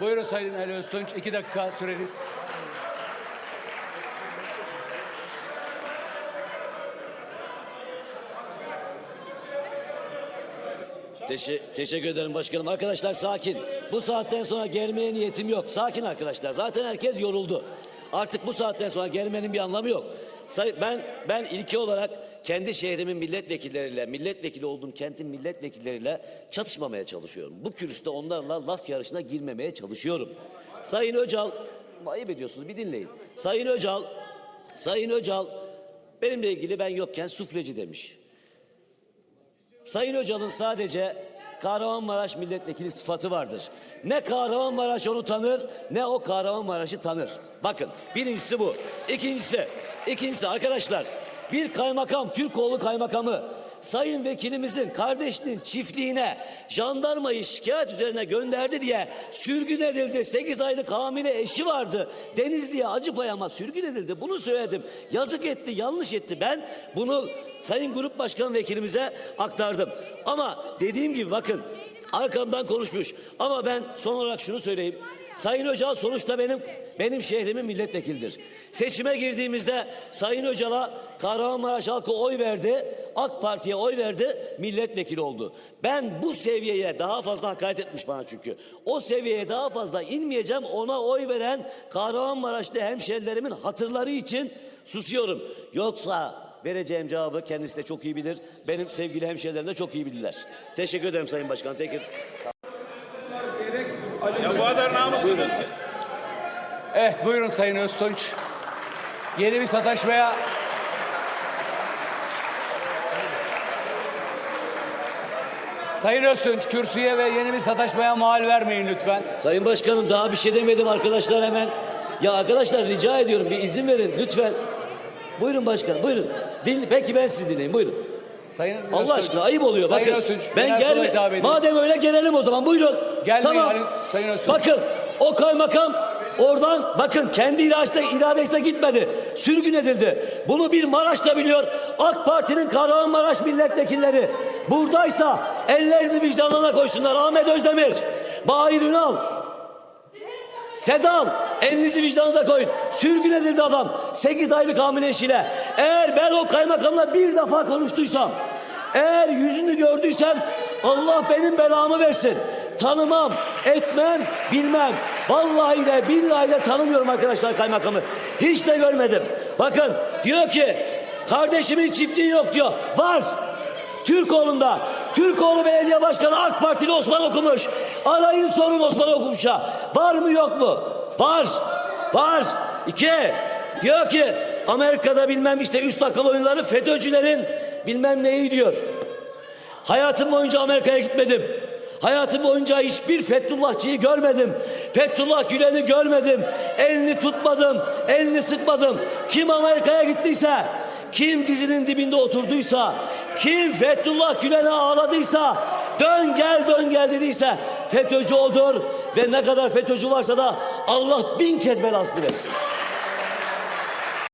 Buyurun Sayın Ali Öztunç. iki dakika süreniz. Teşe- teşekkür ederim başkanım. Arkadaşlar sakin. Bu saatten sonra germeye niyetim yok. Sakin arkadaşlar. Zaten herkes yoruldu. Artık bu saatten sonra germenin bir anlamı yok. Ben ben ilki olarak kendi şehrimin milletvekilleriyle, milletvekili olduğum kentin milletvekilleriyle çatışmamaya çalışıyorum. Bu kürsüde onlarla laf yarışına girmemeye çalışıyorum. Sayın Öcal, ayıp ediyorsunuz bir dinleyin. Sayın Öcal, Sayın Öcal benimle ilgili ben yokken sufleci demiş. Sayın Öcal'ın sadece Kahramanmaraş milletvekili sıfatı vardır. Ne Kahramanmaraş onu tanır ne o Kahramanmaraş'ı tanır. Bakın birincisi bu. İkincisi, ikincisi arkadaşlar bir kaymakam, Türkoğlu kaymakamı sayın vekilimizin kardeşinin çiftliğine jandarmayı şikayet üzerine gönderdi diye sürgün edildi. 8 aylık hamile eşi vardı. Denizli'ye Acıpayam'a sürgün edildi. Bunu söyledim. Yazık etti, yanlış etti. Ben bunu Sayın Grup Başkan Vekilimize aktardım. Ama dediğim gibi bakın arkamdan konuşmuş. Ama ben son olarak şunu söyleyeyim. Sayın Öcal sonuçta benim benim şehrimin milletvekilidir. Seçime girdiğimizde Sayın Öcal'a Kahramanmaraş halkı oy verdi. AK Parti'ye oy verdi. Milletvekili oldu. Ben bu seviyeye daha fazla hakaret etmiş bana çünkü. O seviyeye daha fazla inmeyeceğim. Ona oy veren Kahramanmaraşlı hemşerilerimin hatırları için susuyorum. Yoksa vereceğim cevabı kendisi de çok iyi bilir. Benim sevgili hemşerilerim de çok iyi bilirler. Teşekkür ederim Sayın Başkan. Teşekkür Ya bu kadar namussuz. Evet buyurun Sayın Öztunç. Yeni bir sataşmaya Sayın Öztunç kürsüye ve yeni bir sataşmaya mal vermeyin lütfen. Sayın Başkanım daha bir şey demedim arkadaşlar hemen. Ya arkadaşlar rica ediyorum bir izin verin lütfen. Buyurun başkan buyurun. Din, peki ben sizi dinleyeyim buyurun. Sayın Allah aşkına ayıp oluyor. Sayın Bakın Öztunç, ben gelme. Madem öyle gelelim o zaman buyurun. Gelmeyin tamam. Ali- Sayın Öztunç. Bakın o kaymakam oradan bakın kendi iradesiyle, iradesiyle gitmedi. Sürgün edildi. Bunu bir Maraş da biliyor. AK Parti'nin Kahramanmaraş milletvekilleri buradaysa ellerini vicdanına koysunlar. Ahmet Özdemir, Bahir Ünal, Sedal elinizi vicdanınıza koyun. Sürgün edildi adam. 8 aylık hamile eşiyle. Eğer ben o kaymakamla bir defa konuştuysam, eğer yüzünü gördüysem Allah benim belamı versin. Tanımam, etmem, bilmem. Vallahi de billahi de tanımıyorum arkadaşlar kaymakamı. Hiç de görmedim. Bakın diyor ki kardeşimin çiftliği yok diyor. Var. Türkoğlu'nda Türkoğlu Belediye Başkanı AK Partili Osman okumuş. Arayın sorun Osman okumuşa. Var mı yok mu? Var. Var. İki. Diyor ki Amerika'da bilmem işte üst akıl oyunları FETÖ'cülerin bilmem neyi diyor. Hayatım boyunca Amerika'ya gitmedim. Hayatım boyunca hiçbir Fethullahçıyı görmedim. Fethullah Gülen'i görmedim. Elini tutmadım, elini sıkmadım. Kim Amerika'ya gittiyse, kim dizinin dibinde oturduysa, kim Fethullah Gülen'e ağladıysa, dön gel dön gel dediyse FETÖ'cü odur ve ne kadar FETÖ'cü varsa da Allah bin kez belasını versin.